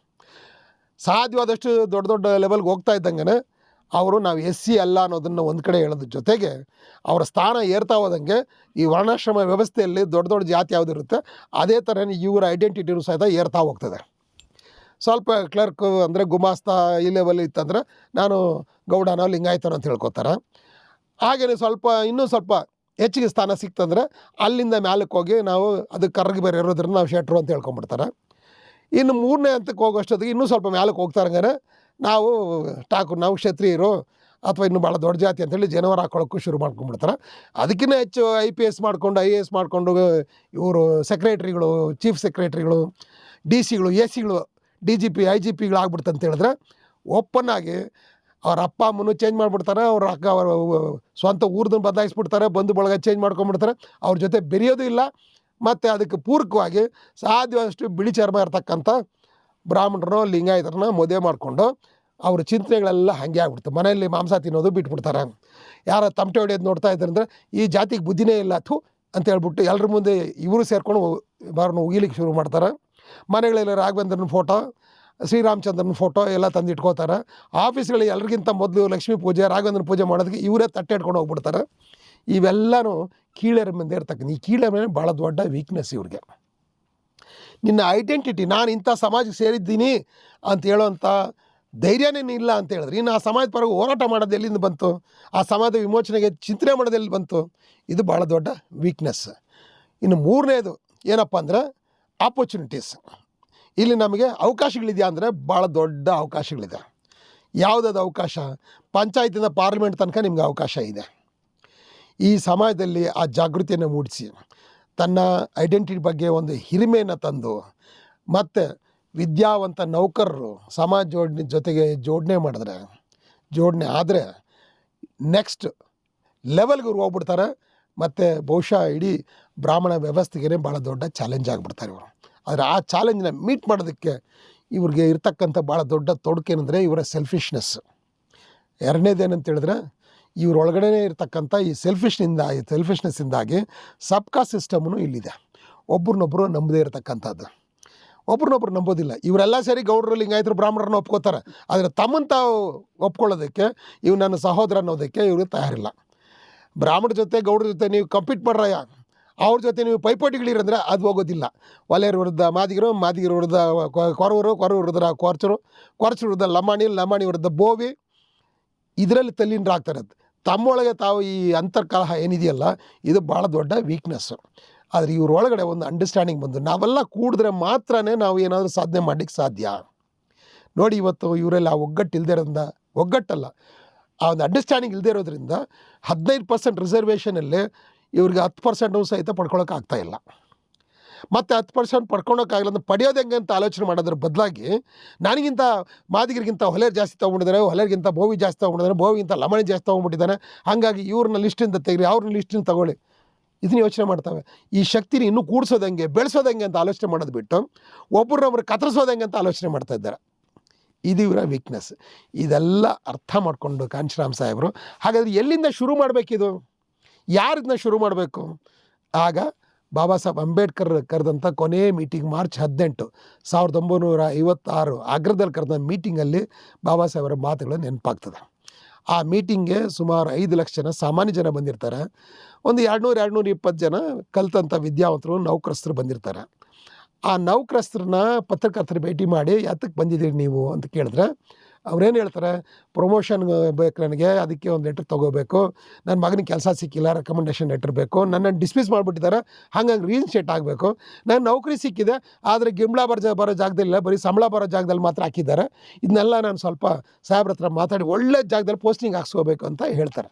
A: ಸಾಧ್ಯವಾದಷ್ಟು ದೊಡ್ಡ ದೊಡ್ಡ ಲೆವೆಲ್ಗೆ ಹೋಗ್ತಾ ಇದ್ದಂಗೆ ಅವರು ನಾವು ಎಸ್ ಸಿ ಅಲ್ಲ ಅನ್ನೋದನ್ನು ಒಂದು ಕಡೆ ಹೇಳೋದ್ರ ಜೊತೆಗೆ ಅವರ ಸ್ಥಾನ ಏರ್ತಾ ಹೋದಂಗೆ ಈ ವರ್ಣಾಶ್ರಮ ವ್ಯವಸ್ಥೆಯಲ್ಲಿ ದೊಡ್ಡ ದೊಡ್ಡ ಜಾತಿ ಯಾವುದಿರುತ್ತೆ ಅದೇ ಥರನೇ ಇವರ ಐಡೆಂಟಿಟಿನೂ ಸಹಿತ ಏರ್ತಾ ಹೋಗ್ತದೆ. ಸ್ವಲ್ಪ ಕ್ಲರ್ಕು ಅಂದರೆ ಗುಮಾಸ್ತ ಈ ಲೆವೆಲ್ ಇತ್ತಂದ್ರೆ ನಾನು ಗೌಡನೋ ಲಿಂಗಾಯತನ ಅಂತ ಹೇಳ್ಕೊತಾರೆ ಹಾಗೆಯೇ ಸ್ವಲ್ಪ ಇನ್ನೂ ಸ್ವಲ್ಪ ಹೆಚ್ಚಿಗೆ ಸ್ಥಾನ ಸಿಕ್ತಂದ್ರೆ ಅಲ್ಲಿಂದ ಮ್ಯಾಲಕ್ಕೆ ಹೋಗಿ ನಾವು ಅದಕ್ಕೆ ಕರ್ಗೆ ಬೇರೆ ಇರೋದ್ರಿಂದ ನಾವು ಶೆಟ್ರು ಅಂತ ಹೇಳ್ಕೊಂಬಿಡ್ತಾರೆ ಇನ್ನು ಮೂರನೇ ಹಂತಕ್ಕೆ ಹೋಗೋಷ್ಟೊತ್ತಿಗೆ ಇನ್ನೂ ಸ್ವಲ್ಪ ಮ್ಯಾಲಕ್ಕೆ ಹೋಗ್ತಾರಂಗಾರೆ ನಾವು ಟಾಕು ನಾವು ಕ್ಷತ್ರಿಯರು ಅಥವಾ ಇನ್ನು ಭಾಳ ದೊಡ್ಡ ಜಾತಿ ಅಂತೇಳಿ ಜನವರ ಹಾಕೊಳ್ಳೋಕ್ಕೂ ಶುರು ಮಾಡ್ಕೊಂಡ್ಬಿಡ್ತಾರೆ ಅದಕ್ಕಿಂತ ಹೆಚ್ಚು ಐ ಪಿ ಎಸ್ ಮಾಡಿಕೊಂಡು ಐ ಎ ಎಸ್ ಮಾಡಿಕೊಂಡು, ಇವರು ಸೆಕ್ರೆಟ್ರಿಗಳು ಚೀಫ್ ಸೆಕ್ರೆಟ್ರಿಗಳು ಡಿ ಸಿಗಳು A ಸಿಗಳು D G P I G ಪಿಗಳು ಆಗ್ಬಿಡ್ತು ಅಂತ ಹೇಳಿದ್ರೆ ಓಪನ್ ಆಗಿ ಅವ್ರ ಅಪ್ಪ, ಅಮ್ಮನು ಚೇಂಜ್ ಮಾಡಿಬಿಡ್ತಾರೆ, ಅವ್ರ ಅಕ್ಕ, ಅವರ ಸ್ವಂತ ಊರ್ದನ್ನು ಬದಲಾಯಿಸ್ಬಿಡ್ತಾರೆ, ಬಂಧು ಬಳಗ ಚೇಂಜ್ ಮಾಡ್ಕೊಂಡ್ಬಿಡ್ತಾರೆ ಅವ್ರ ಜೊತೆ ಬೆರೆಯೋದು ಇಲ್ಲ. ಮತ್ತು ಅದಕ್ಕೆ ಪೂರಕವಾಗಿ ಸಾಧ್ಯವಾದಷ್ಟು ಬಿಳಿ ಚರ್ಮ ಇರ್ತಕ್ಕಂಥ ಬ್ರಾಹ್ಮಣರನ್ನೋ ಲಿಂಗಾಯತರನ್ನ ಮದುವೆ ಮಾಡಿಕೊಂಡು ಅವ್ರ ಚಿಂತನೆಗಳೆಲ್ಲ ಹಾಗೆ ಆಗ್ಬಿಡ್ತು. ಮನೆಯಲ್ಲಿ ಮಾಂಸ ತಿನ್ನೋದು ಬಿಟ್ಬಿಡ್ತಾರೆ. ಯಾರ ತಮಟೆ ಹೊಡೆಯೋದು ನೋಡ್ತಾ ಇದ್ದಾರೆ ಅಂದರೆ ಈ ಜಾತಿಗೆ ಬುದ್ಧಿನೇ ಇಲ್ಲ ಥು ಅಂತ ಹೇಳ್ಬಿಟ್ಟು ಎಲ್ಲರ ಮುಂದೆ ಇವರು ಸೇರ್ಕೊಂಡು ಬಾರನ್ನು ಉಗಿಲಿಕ್ಕೆ ಶುರು ಮಾಡ್ತಾರೆ. ಮನೆಗಳಲ್ಲಿ ರಾಘವೇಂದ್ರನ ಫೋಟೋ ಶ್ರೀರಾಮಚಂದ್ರನ ಫೋಟೋ ಎಲ್ಲ ತಂದು ಇಟ್ಕೋತಾರೆ ಆಫೀಸ್ಗಳಿಗೆ ಎಲ್ರಿಗಿಂತ ಮೊದಲು ಲಕ್ಷ್ಮೀ ಪೂಜೆ, ರಾಘವೇಂದ್ರನ ಪೂಜೆ ಮಾಡೋದಕ್ಕೆ ಇವರೇ ತಟ್ಟೆ ಇಟ್ಕೊಂಡು ಹೋಗ್ಬಿಡ್ತಾರೆ. ಇವೆಲ್ಲನೂ ಕೀಳರ ಮುಂದೆ ಇರ್ತಕ್ಕಂಥ ಈ ಕೀಳರ ಮೇಲೆ ಭಾಳ ದೊಡ್ಡ ವೀಕ್ನೆಸ್ ಇವ್ರಿಗೆ. ನಿನ್ನ ಐಡೆಂಟಿಟಿ ನಾನು ಇಂಥ ಸಮಾಜಕ್ಕೆ ಸೇರಿದ್ದೀನಿ ಅಂತ ಹೇಳೋವಂಥ ಧೈರ್ಯನೇ ಇಲ್ಲ ಅಂತ ಹೇಳಿದ್ರೆ, ಇನ್ನು ಆ ಸಮಾಜದ ಪರವಾಗಿ ಹೋರಾಟ ಮಾಡೋದು ಎಲ್ಲಿಂದ ಬಂತು? ಆ ಸಮಾಜದ ವಿಮೋಚನೆಗೆ ಚಿಂತನೆ ಮಾಡೋದು ಎಲ್ಲಿ ಬಂತು? ಇದು ಭಾಳ ದೊಡ್ಡ ವೀಕ್ನೆಸ್ ಇನ್ನು ಮೂರನೇದು ಏನಪ್ಪ ಅಂದ್ರೆ ಆಪರ್ಚುನಿಟೀಸ್ ಇಲ್ಲಿ ನಮಗೆ ಅವಕಾಶಗಳಿದೆಯಾ ಅಂದರೆ ಭಾಳ ದೊಡ್ಡ ಅವಕಾಶಗಳಿದೆ. ಯಾವುದಾದ ಅವಕಾಶ? ಪಂಚಾಯತಿಂದ ಪಾರ್ಲಿಮೆಂಟ್ ತನಕ ನಿಮ್ಗೆ ಅವಕಾಶ ಇದೆ. ಈ ಸಮಾಜದಲ್ಲಿ ಆ ಜಾಗೃತಿಯನ್ನು ಮೂಡಿಸಿ. ತನ್ನ ಐಡೆಂಟಿಟಿ ಬಗ್ಗೆ ಒಂದು ಹಿರಿಮೆಯನ್ನು ತಂದು, ಮತ್ತು ವಿದ್ಯಾವಂತ ನೌಕರರು ಸಮಾಜ ಜೋಡಣೆ ಜೊತೆಗೆ ಜೋಡಣೆ ಮಾಡಿದ್ರೆ, ಜೋಡಣೆ ಆದರೆ ನೆಕ್ಸ್ಟ್ ಲೆವೆಲ್ಗೆ ಇವ್ರು ಹೋಗ್ಬಿಡ್ತಾರೆ. ಮತ್ತು ಬಹುಶಃ ಇಡೀ ಬ್ರಾಹ್ಮಣ ವ್ಯವಸ್ಥೆಗೆ ಭಾಳ ದೊಡ್ಡ ಚಾಲೆಂಜ್ ಆಗಿಬಿಡ್ತಾರೆ ಇವರು. ಆದರೆ ಆ ಚಾಲೆಂಜನ್ನ ಮೀಟ್ ಮಾಡೋದಕ್ಕೆ ಇವ್ರಿಗೆ ಇರ್ತಕ್ಕಂಥ ಭಾಳ ದೊಡ್ಡ ತೊಡಕೇನೆಂದರೆ ಇವರ ಸೆಲ್ಫಿಶ್ನೆಸ್ ಎರಡನೇದೇನಂತ ಹೇಳಿದ್ರೆ ಇವ್ರೊಳಗಡೆ ಇರ್ತಕ್ಕಂಥ ಈ ಸೆಲ್ಫಿಶ್ನಿಂದ ಸೆಲ್ಫಿಶ್ನೆಸ್ಸಿಂದಾಗಿ ಸಬ್ಕಾ ಸಿಸ್ಟಮ್ನು ಇಲ್ಲಿದೆ. ಒಬ್ರನ್ನೊಬ್ಬರು ನಂಬದೇ ಇರತಕ್ಕಂಥದ್ದು. ಒಬ್ರನ್ನೊಬ್ರು ನಂಬೋದಿಲ್ಲ. ಇವರೆಲ್ಲ ಸೇರಿ ಗೌಡರು ಲಿಂಗಾಯತರು ಬ್ರಾಹ್ಮಣರನ್ನ ಒಪ್ಕೋತಾರೆ. ಆದರೆ ತಮ್ಮನ್ನು ತಾವು ಒಪ್ಕೊಳ್ಳೋದಕ್ಕೆ ಇವು ನನ್ನ ಸಹೋದರ ಅನ್ನೋದಕ್ಕೆ ಇವರು ತಯಾರಿಲ್ಲ. ಬ್ರಾಹ್ಮಣ ಜೊತೆ, ಗೌಡ್ರ ಜೊತೆ ನೀವು ಕಂಪೀಟ್ ಮಾಡ್ರಯ್ಯ. ಅವ್ರ ಜೊತೆ ನೀವು ಪೈಪೋಟಿಗಳಿರಂದ್ರೆ ಅದು ಹೋಗೋದಿಲ್ಲ. ಒಲೆಯರ್ ವಿರುದ್ಧ ಮಾದಿಗರು, ಮಾದಿಗರ ವಿರುದ್ಧ ಕೊರವರು ಕೊರವ ವಿರುದ್ಧ ಕೊರ್ಚರು, ಕೊರಚರು ವಿರುದ್ಧ ಲಮಾಣಿ ಲಮಾಣಿ ವಿರುದ್ಧ ಬೋವಿ. ಇದರಲ್ಲಿ ತಲ್ಲೀನರಾಗ್ತಾರೆ ತಮ್ಮೊಳಗೆ ತಾವು ಈ ಅಂತರ್ಕಲಹ ಏನಿದೆಯಲ್ಲ, ಇದು ಭಾಳ ದೊಡ್ಡ ವೀಕ್ನೆಸ್ಸು ಆದರೆ ಇವ್ರೊಳಗಡೆ ಒಂದು ಅಂಡರ್ಸ್ಟ್ಯಾಂಡಿಂಗ್ ಬಂದು, ನಾವೆಲ್ಲ ಕೂಡಿದ್ರೆ ಮಾತ್ರನೇ ನಾವು ಏನಾದರೂ ಸಾಧನೆ ಮಾಡಲಿಕ್ಕೆ ಸಾಧ್ಯ. ನೋಡಿ ಇವತ್ತು ಇವರೆಲ್ಲ ಆ ಒಗ್ಗಟ್ಟು ಇಲ್ಲದೆ ಇರೋದ್ರಿಂದ, ಒಗ್ಗಟ್ಟಲ್ಲ, ಆ ಒಂದು ಅಂಡರ್ಸ್ಟ್ಯಾಂಡಿಂಗ್ ಇಲ್ಲದೇ ಇರೋದ್ರಿಂದ ಹದಿನೈದು ಪರ್ಸೆಂಟ್ ರಿಸರ್ವೇಷನಲ್ಲಿ ಇವ್ರಿಗೆ ಹತ್ತು ಪರ್ಸೆಂಟು ಸಹಿತ ಪಡ್ಕೊಳಕ್ಕೆ ಆಗ್ತಾಯಿಲ್ಲ ಮತ್ತು ಹತ್ತು ಪರ್ಸೆಂಟ್ ಪಡ್ಕೊಳಕ್ಕಾಗಲ್ಲ ಅಂದ್ರೆ ಪಡೆಯೋದು ಹೆಂಗೆ ಅಂತ ಆಲೋಚನೆ ಮಾಡೋದ್ರ ಬದಲಾಗಿ ನನಗಿಂತ ಮಾದಿಗರಿಗಿಂತ ಹೊಲೇರ್ ಜಾಸ್ತಿ ತೊಗೊಂಡಿದ್ದಾರೆ ಹೊಲೆಯರಿಗಿಂತ ಭೋವಿ ಜಾಸ್ತಿ ತೊಗೊಂಡಿದ್ದಾರೆ ಭೋವಿಗಿಂತ ಲಮಣಿ ಜಾಸ್ತಿ ತೊಗೊಂಡ್ಬಿಟ್ಟಿದ್ದಾನೆ ಹಾಗಾಗಿ ಇವ್ರನ್ನ ಲಿಸ್ಟಿಂದ ತೆಗ್ರಿ, ಅವ್ರನ್ನ ಲಿಸ್ಟಿಂದ ತಗೊಳ್ಳಿ. ಇದನ್ನ ಯೋಚನೆ ಮಾಡ್ತವೆ. ಈ ಶಕ್ತಿನ ಇನ್ನೂ ಕೂಡ್ಸೋದಂಗೆ ಬೆಳೆಸೋದಂಗೆ ಅಂತ ಆಲೋಚನೆ ಮಾಡೋದು ಬಿಟ್ಟು ಒಬ್ಬರನ್ನೊಬ್ರು ಕತ್ತರಿಸೋದಂಗೆ ಅಂತ ಆಲೋಚನೆ ಮಾಡ್ತಾ ಇದ್ದಾರೆ. ಇದು ಇವರ ವೀಕ್ನೆಸ್ ಇದೆಲ್ಲ ಅರ್ಥ ಮಾಡಿಕೊಂಡು ಕಾಂಚಿರಾಮ್ ಸಾಹೇಬರು. ಹಾಗಾದರೆ ಎಲ್ಲಿಂದ ಶುರು ಮಾಡಬೇಕಿದು? ಯಾರಿಂದ ಶುರು ಮಾಡಬೇಕು? ಆಗ ಬಾಬಾ ಸಾಹೇಬ್ ಅಂಬೇಡ್ಕರ್ ಕರೆದಂಥ ಕೊನೆಯ ಮೀಟಿಂಗ್ ಮಾರ್ಚ್ ಹದಿನೆಂಟು, ಸಾವಿರದ ಒಂಬೈನೂರ ಐವತ್ತಾರು ಆಗ್ರದಲ್ಲಿ ಕರೆದ ಮೀಟಿಂಗಲ್ಲಿ ಬಾಬಾ ಸಾಹೇಬರ ಮಾತುಗಳು ನೆನಪಾಗ್ತದೆ. ಆ ಮೀಟಿಂಗ್ಗೆ ಸುಮಾರು ಐದು ಲಕ್ಷ ಜನ, ಸಾಮಾನ್ಯ ಜನ ಬಂದಿರ್ತಾರೆ. ಒಂದು ಎರಡುನೂರು, ಎರಡುನೂರ ಇಪ್ಪತ್ತು ಜನ ಕಲಿತಂಥ ವಿದ್ಯಾವಂತರು, ನೌಕರಸ್ಥರು ಬಂದಿರ್ತಾರೆ. ಆ ನೌಕರಸ್ಥರನ್ನ ಪತ್ರಕರ್ತರು ಭೇಟಿ ಮಾಡಿ ಯಾತಕ್ಕೆ ಬಂದಿದ್ದೀರಿ ನೀವು? ಅಂತ ಕೇಳಿದ್ರೆ ಅವ್ರೇನು ಹೇಳ್ತಾರೆ ಪ್ರಮೋಷನ್ ಬೇಕು ನನಗೆ, ಅದಕ್ಕೆ ಒಂದು ಲೆಟ್ರ್ ತೊಗೋಬೇಕು. ನನ್ನ ಮಗನಿಗೆ ಕೆಲಸ ಸಿಕ್ಕಿಲ್ಲ ರೆಕಮೆಂಡೇಷನ್ ಲೆಟ್ರ್ ಬೇಕು. ನನ್ನನ್ನು ಡಿಸ್ಮಿಸ್ ಮಾಡಿಬಿಟ್ಟಿದ್ದಾರೆ ಹಾಗಾಗಿ ರೀಇನ್ಸ್ಟೇಟ್ ಆಗಬೇಕು. ನಾನು ನೌಕರಿ ಸಿಕ್ಕಿದೆ, ಆದರೆ ಗಿಂಬಳ ಬರೋ ಬರೋ ಜಾಗದಲ್ಲಿಲ್ಲ ಬರೀ ಸಂಬಳ ಬರೋ ಜಾಗದಲ್ಲಿ ಮಾತ್ರ ಹಾಕಿದ್ದಾರೆ. ಇದನ್ನೆಲ್ಲ ನಾನು ಸ್ವಲ್ಪ ಸಾಹೇಬ್ರ ಹತ್ರ ಮಾತಾಡಿ ಒಳ್ಳೆ ಜಾಗದಲ್ಲಿ ಪೋಸ್ಟಿಂಗ್ ಹಾಕ್ಸ್ಕೋಬೇಕು ಅಂತ ಹೇಳ್ತಾರೆ.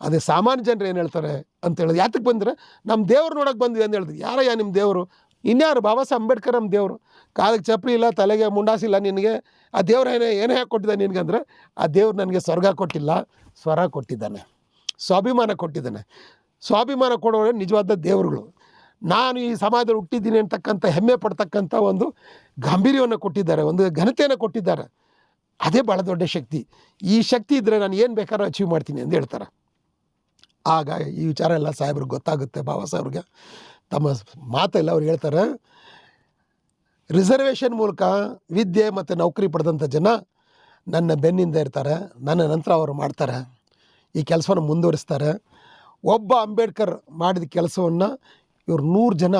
A: ಅದೇ ಸಾಮಾನ್ಯ ಜನರು ಏನು ಹೇಳ್ತಾರೆ ಅಂತ ಹೇಳಿದ್ರೆ ಯಾತಕ್ಕೆ ಬಂದರೆ ನಮ್ಮ ದೇವ್ರು ನೋಡೋಕೆ ಬಂದ್ವಿ ಅಂತ ಹೇಳಿದ್ರು ಯಾರಯ್ಯ ನಿಮ್ಮ ದೇವರು? ಇನ್ಯಾರು? ಬಾಬಾ ಸಾಹೇಬ್ ಅಂಬೇಡ್ಕರ್ ನಮ್ಮ ದೇವರು. ಕಾಲಿಗೆ ಚಪ್ಪಲಿ ಇಲ್ಲ, ತಲೆಗೆ ಮುಂಡಾಸಿಲ್ಲ ನಿನಗೆ. ಆ ದೇವ್ರು ಏನೇ ಏನೇ ಕೊಟ್ಟಿದ್ದ ನಿನಗಂದ್ರೆ ಆ ದೇವ್ರು ನನಗೆ ಸ್ವರ್ಗ ಕೊಟ್ಟಿಲ್ಲ, ಸ್ವರ ಕೊಟ್ಟಿದ್ದಾನೆ. ಸ್ವಾಭಿಮಾನ ಕೊಟ್ಟಿದ್ದಾನೆ. ಸ್ವಾಭಿಮಾನ ಕೊಡೋರು ನಿಜವಾದ ದೇವರುಗಳು. ನಾನು ಈ ಸಮಾಜದಲ್ಲಿ ಹುಟ್ಟಿದ್ದೀನಿ ಅಂತಕ್ಕಂಥ, ಹೆಮ್ಮೆ ಪಡ್ತಕ್ಕಂಥ ಒಂದು ಗಾಂಭೀರ್ಯವನ್ನು ಕೊಟ್ಟಿದ್ದಾರೆ, ಒಂದು ಘನತೆಯನ್ನು ಕೊಟ್ಟಿದ್ದಾರೆ. ಅದೇ ಭಾಳ ದೊಡ್ಡ ಶಕ್ತಿ. ಈ ಶಕ್ತಿ ಇದ್ದರೆ ನಾನು ಏನು ಬೇಕಾದ್ರೂ ಅಚೀವ್ ಮಾಡ್ತೀನಿ ಅಂತ ಹೇಳ್ತಾರೆ. ಆಗ ಈ ವಿಚಾರ ಎಲ್ಲ ಸಾಹೇಬ್ರಿಗೆ ಗೊತ್ತಾಗುತ್ತೆ, ಬಾಬಾ ಸಾಹೇಬ್ರಿಗೆ. ತಮ್ಮ ಮಾತೆಲ್ಲ ಅವ್ರು ಹೇಳ್ತಾರೆ ರಿಸರ್ವೇಷನ್ ಮೂಲಕ ವಿದ್ಯೆ ಮತ್ತು ನೌಕರಿ ಪಡೆದಂಥ ಜನ ನನ್ನ ಬೆನ್ನಿಂದ ಇರ್ತಾರೆ. ನನ್ನ ನಂತರ ಅವರು ಮಾಡ್ತಾರೆ. ಈ ಕೆಲಸವನ್ನು ಮುಂದುವರಿಸ್ತಾರೆ. ಒಬ್ಬ ಅಂಬೇಡ್ಕರ್ ಮಾಡಿದ ಕೆಲಸವನ್ನು ಇವರು ನೂರು ಜನ,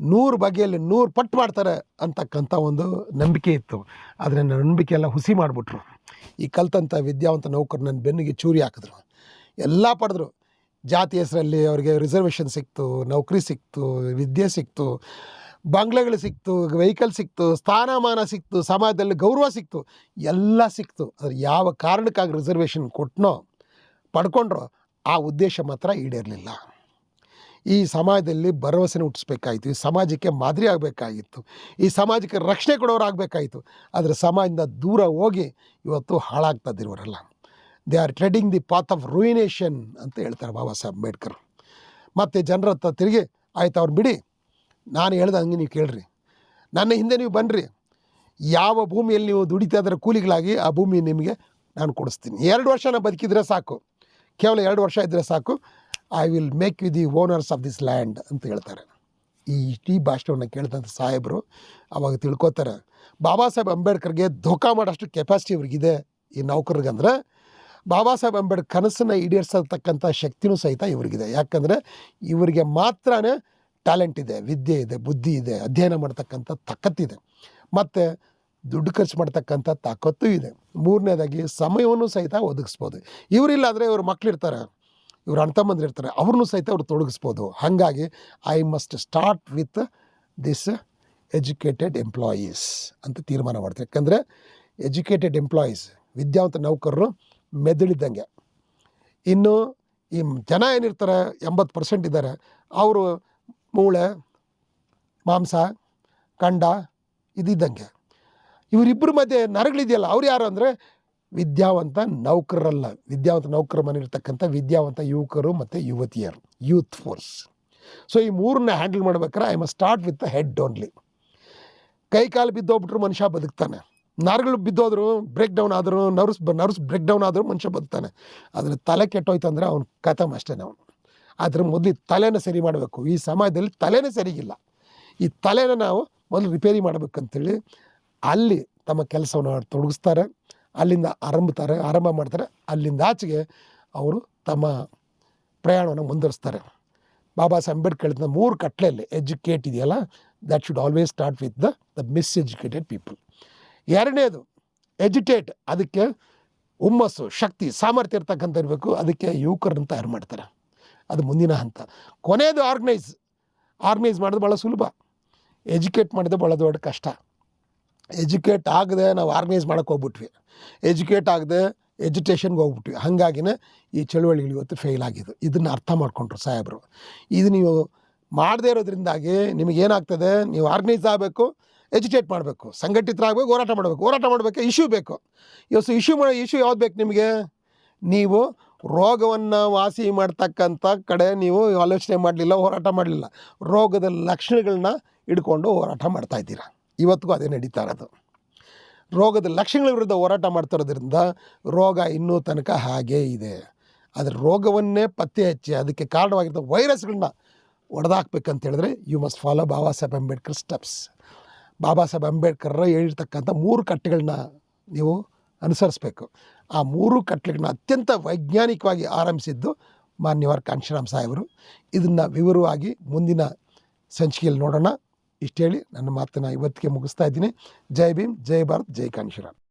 A: ನೂರು ಬಗೆಯಲ್ಲಿ ನೂರು ಪಟ್ಟು ಮಾಡ್ತಾರೆ ಅಂತಕ್ಕಂಥ ಒಂದು ನಂಬಿಕೆ ಇತ್ತು. ಆದರೆ ನನ್ನ ನಂಬಿಕೆ ಎಲ್ಲ ಹುಸಿ ಮಾಡಿಬಿಟ್ರು. ಈ ಕಲ್ತಂಥ ವಿದ್ಯಾವಂತ ನೌಕರು ನನ್ನ ಬೆನ್ನಿಗೆ ಚೂರಿ ಹಾಕಿದ್ರು. ಎಲ್ಲ ಪಡೆದ್ರು. ಜಾತಿ ಹೆಸರಲ್ಲಿ ಅವರಿಗೆ ರಿಸರ್ವೇಷನ್ ಸಿಕ್ತು, ನೌಕರಿ ಸಿಕ್ತು, ವಿದ್ಯೆ ಸಿಕ್ತು, ಬಂಗ್ಲೆಗಳು ಸಿಕ್ತು ವೆಹಿಕಲ್ ಸಿಕ್ತು, ಸ್ಥಾನಮಾನ ಸಿಕ್ತು, ಸಮಾಜದಲ್ಲಿ ಗೌರವ ಸಿಕ್ತು, ಎಲ್ಲ ಸಿಕ್ತು. ಅದು ಯಾವ ಕಾರಣಕ್ಕಾಗಿ ರಿಸರ್ವೇಷನ್ ಕೊಟ್ಟನೋ ಪಡ್ಕೊಂಡ್ರೋ ಆ ಉದ್ದೇಶ ಮಾತ್ರ ಈಡೇರಲಿಲ್ಲ. ಈ ಸಮಾಜದಲ್ಲಿ ಭರವಸೆನ ಹುಟ್ಟಿಸ್ಬೇಕಾಯಿತು, ಈ ಸಮಾಜಕ್ಕೆ ಮಾದರಿ ಆಗಬೇಕಾಗಿತ್ತು, ಈ ಸಮಾಜಕ್ಕೆ ರಕ್ಷಣೆ ಕೊಡೋರಾಗಬೇಕಾಯಿತು, ಆದರೆ ಸಮಾಜದಿಂದ ದೂರ ಹೋಗಿ ಇವತ್ತು ಹಾಳಾಗ್ತದಿರೋರಲ್ಲ they are treading the path of ruination ಅಂತ ಹೇಳ್ತಾರೆ ಬಾಬಾ ಸಾಹೇಬ್ ಅಂಬೇಡ್ಕರ್. ಮತ್ತು ಜನರ ಹತ್ರ ತಿರುಗಿ, ಆಯ್ತು ಅವ್ರು ಬಿಡಿ, ನಾನು ಹೇಳ್ದೆ ಹಂಗೆ ನೀವು ಕೇಳ್ರಿ. ನನ್ನ ಹಿಂದೆ ನೀವು ಬನ್ನಿರಿ ಯಾವ ಭೂಮಿಯಲ್ಲಿ ನೀವು ದುಡಿತಾ ಇದ್ರೆ ಕೂಲಿಗಳಾಗಿ, ಆ ಭೂಮಿ ನಿಮಗೆ ನಾನು ಕೊಡಿಸ್ತೀನಿ. ಎರಡು ವರ್ಷ ನಾನು ಬದುಕಿದ್ರೆ ಸಾಕು. ಕೇವಲ ಎರಡು ವರ್ಷ ಇದ್ದರೆ ಸಾಕು. I will make you the owners of this land ಅಂತ ಹೇಳ್ತಾರೆ. ಈ ಟೀ ಭಾಷಣವನ್ನು ಕೇಳಿದಂಥ ಸಾಹೇಬರು ಅವಾಗ ತಿಳ್ಕೊತಾರೆ, ಬಾಬಾ ಸಾಹೇಬ್ ಅಂಬೇಡ್ಕರ್ಗೆ ಧೋಕಾ ಮಾಡೋಷ್ಟು ಕೆಪಾಸಿಟಿ ಇವ್ರಿಗಿದೆ. ಈ ನೌಕರಿಗಂದ್ರೆ ಬಾಬಾ ಸಾಹೇಬ್ ಅಂಬೇಡ್ಕರ್ ಕನಸನ್ನು ಈಡೇರಿಸತಕ್ಕಂಥ ಶಕ್ತಿನೂ ಸಹಿತ ಇವರಿಗಿದೆ. ಯಾಕಂದರೆ ಇವರಿಗೆ ಮಾತ್ರ ಟ್ಯಾಲೆಂಟ್ ಇದೆ, ವಿದ್ಯೆ ಇದೆ, ಬುದ್ಧಿ ಇದೆ, ಅಧ್ಯಯನ ಮಾಡ್ತಕ್ಕಂಥ ತಕ್ಕತ್ತಿದೆ ಮತ್ತು ದುಡ್ಡು ಖರ್ಚು ಮಾಡ್ತಕ್ಕಂಥ ತಾಕತ್ತು ಇದೆ. ಮೂರನೇದಾಗಿ ಸಮಯವನ್ನು ಸಹಿತ ಒದಗಿಸ್ಬೋದು. ಇವರಿಲ್ಲಾದರೆ ಇವ್ರ ಮಕ್ಕಳಿರ್ತಾರೆ ಇವ್ರ ಅಣ್ಣ ತಮ್ಮಂದಿರ್ತಾರೆ ಇರ್ತಾರೆ, ಅವ್ರನ್ನೂ ಸಹಿತ ಅವ್ರು ತೊಡಗಿಸ್ಬೋದು. ಹಾಗಾಗಿ I must start with this educated employees ಅಂತ ತೀರ್ಮಾನ ಮಾಡ್ತಾರೆ ಯಾಕಂದರೆ ಎಜುಕೇಟೆಡ್ ಎಂಪ್ಲಾಯೀಸ್ ವಿದ್ಯಾವಂತ ನೌಕರರು ಮೆದುಳಿದ್ದಂಗೆ. ಇನ್ನು ಈ ಜನ ಏನಿರ್ತಾರೆ, ಎಂಬತ್ತು ಪರ್ಸೆಂಟ್ ಇದ್ದಾರೆ, ಅವರು ಮೂಳೆ, ಮಾಂಸ, ಕಂಡ ಇದ್ದಂಗೆ ಇವರಿಬ್ಬರ ಮಧ್ಯೆ ನರಗಳಿದೆಯಲ್ಲ, ಅವ್ರು ಯಾರು ಅಂದರೆ ವಿದ್ಯಾವಂತ ನೌಕರರಲ್ಲ. ವಿದ್ಯಾವಂತ ನೌಕರ ಮನೆಯಿರ್ತಕ್ಕಂಥ ವಿದ್ಯಾವಂತ ಯುವಕರು ಮತ್ತು ಯುವತಿಯರು ಯೂತ್ ಫೋರ್ಸ್ ಸೊ ಈ ಮೂರನ್ನ ಹ್ಯಾಂಡಲ್ ಮಾಡ್ಬೇಕಾದ್ರೆ I must start with the head only ಕೈ ಕಾಲು ಬಿದ್ದೋಗ್ಬಿಟ್ರು ಮನುಷ್ಯ ಬದುಕ್ತಾನೆ. ನರಗಳು ಬಿದ್ದೋದ್ರು ಬ್ರೇಕ್ ಡೌನ್ ಆದರೂ, ನರ್ವ್ಸ್ ನರ್ವ್ಸ್ ಬ್ರೇಕ್ ಡೌನ್ ಆದರೂ ಮನುಷ್ಯ ಬದುಕ್ತಾನೆ. ಆದರೆ ತಲೆ ಕೆಟ್ಟೋಯ್ತು ಅಂದರೆ ಅವ್ನು ಕಥಮ್ ಅಷ್ಟೇ ಅವನು. ಅದ್ರ ಮೊದಲು ತಲೆನ ಸರಿ ಮಾಡಬೇಕು. ಈ ಸಮಾಜದಲ್ಲಿ ತಲೆನೇ ಸರಿಗಿಲ್ಲ. ಈ ತಲೆನ ನಾವು ಮೊದಲು ರಿಪೇರಿ ಮಾಡಬೇಕಂತೇಳಿ ಅಲ್ಲಿ ತಮ್ಮ ಕೆಲಸವನ್ನು ತೊಡಗಿಸ್ತಾರೆ, ಅಲ್ಲಿಂದ ಆರಂಭತಾರೆ, ಆರಂಭ ಮಾಡ್ತಾರೆ. ಅಲ್ಲಿಂದ ಆಚೆಗೆ ಅವರು ತಮ್ಮ ಪ್ರಯಾಣವನ್ನು ಮುಂದುವರಿಸ್ತಾರೆ. ಬಾಬಾ ಸಾಹೇಬ್ ಅಂಬೇಡ್ಕರ್ ಹೇಳಿದ ಮೂರು ಕಟ್ಲೆಯಲ್ಲಿ ಎಜುಕೇಟ್ ಇದೆಯಲ್ಲ? That should always start with the the miss educated people ಎರಡನೇದು ಎಜುಟೇಟ್ ಅದಕ್ಕೆ ಹುಮ್ಮಸ್ಸು, ಶಕ್ತಿ, ಸಾಮರ್ಥ್ಯ ಇರ್ತಕ್ಕಂಥ ಇರಬೇಕು. ಅದಕ್ಕೆ ಯುವಕರನ್ನು ತಯಾರು ಮಾಡ್ತಾರೆ. ಅದು ಮುಂದಿನ ಹಂತ. ಕೊನೆಯದು ಆರ್ಗನೈಸ್ ಆರ್ಗನೈಸ್ ಮಾಡೋದು ಭಾಳ ಸುಲಭ. ಎಜುಕೇಟ್ ಮಾಡಿದ್ರೆ ಭಾಳ ದೊಡ್ಡ ಕಷ್ಟ. ಎಜುಕೇಟ್ ಆಗದೆ ನಾವು ಆರ್ಗನೈಸ್ ಮಾಡೋಕ್ಕೆ ಹೋಗ್ಬಿಟ್ವಿ. ಎಜುಕೇಟ್ ಆಗದೆ ಎಜುಟೇಷನ್ಗೆ ಹೋಗ್ಬಿಟ್ವಿ. ಹಾಗಾಗಿನೇ ಈ ಚಳುವಳಿಗಳು ಇವತ್ತು ಫೇಲ್ ಆಗಿದೆ ಇದನ್ನು ಅರ್ಥ ಮಾಡಿಕೊಂಡ್ರು ಸಾಹೇಬರು. ಇದು ನೀವು ಮಾಡದೇ ಇರೋದ್ರಿಂದಾಗಿ ನಿಮಗೇನಾಗ್ತದೆ? ನೀವು ಆರ್ಗನೈಸ್ ಆಗಬೇಕು. ಎಜುಕೇಟ್ ಮಾಡಬೇಕು, ಸಂಘಟಿತರಾಗಬೇಕು, ಹೋರಾಟ ಮಾಡಬೇಕು. ಹೋರಾಟ ಮಾಡಬೇಕು ಇಶ್ಯೂ ಬೇಕು. ಇವತ್ತು ಇಶ್ಯೂ ಮಾಡೋ ಇಶ್ಯೂ ಯಾವ್ದು ಬೇಕು ನಿಮಗೆ? ನೀವು ರೋಗವನ್ನು ವಾಸಿ ಮಾಡ್ತಕ್ಕಂಥ ಕಡೆ ನೀವು ಆಲೋಚನೆ ಮಾಡಲಿಲ್ಲ, ಹೋರಾಟ ಮಾಡಲಿಲ್ಲ. ರೋಗದ ಲಕ್ಷಣಗಳನ್ನ ಹಿಡ್ಕೊಂಡು ಹೋರಾಟ ಮಾಡ್ತಾ ಇದ್ದೀರಾ? ಇವತ್ತಿಗೂ ಅದೇ ನಡೀತಾ ಇರೋದು. ರೋಗದ ಲಕ್ಷಣಗಳ ವಿರುದ್ಧ ಹೋರಾಟ ಮಾಡ್ತಾ ಇರೋದ್ರಿಂದ ರೋಗ ಇನ್ನೂ ತನಕ ಹಾಗೇ ಇದೆ. ಅದರ ರೋಗವನ್ನೇ ಪತ್ತೆ ಹಚ್ಚಿ, ಅದಕ್ಕೆ ಕಾರಣವಾಗಿದ್ದ ವೈರಸ್ಗಳನ್ನ ಹೊಡೆದಾಕ್ಬೇಕಂತ ಹೇಳಿದ್ರೆ you must follow Baba Saheb Ambedkar steps Baba Saheb Ambedkar ಹೇಳಿರ್ತಕ್ಕಂಥ ಮೂರು ಕಟ್ಟೆಗಳನ್ನ ನೀವು ಅನುಸರಿಸಬೇಕು. ಆ ಮೂರು ಕಟ್ಟೆಗಳನ್ನ ಅತ್ಯಂತ ವೈಜ್ಞಾನಿಕವಾಗಿ ಆರಂಭಿಸಿದ್ದು ಮಾನ್ಯವಾರ ಕಾಂಶಿರಾಮ್ ಸಾಹೇಬರು. ಇದನ್ನು ವಿವರವಾಗಿ ಮುಂದಿನ ಸಂಚಿಕೆಯಲ್ಲಿ ನೋಡೋಣ. ಇಷ್ಟು ಹೇಳಿ ನನ್ನ ಮಾತನ್ನು ಇವತ್ತಿಗೆ ಮುಗಿಸ್ತಾ ಇದ್ದೀನಿ. ಜೈ ಭೀಮ್, ಜೈ ಭಾರತ್, ಜೈ ಕಾಂಶಿರಾಮ್.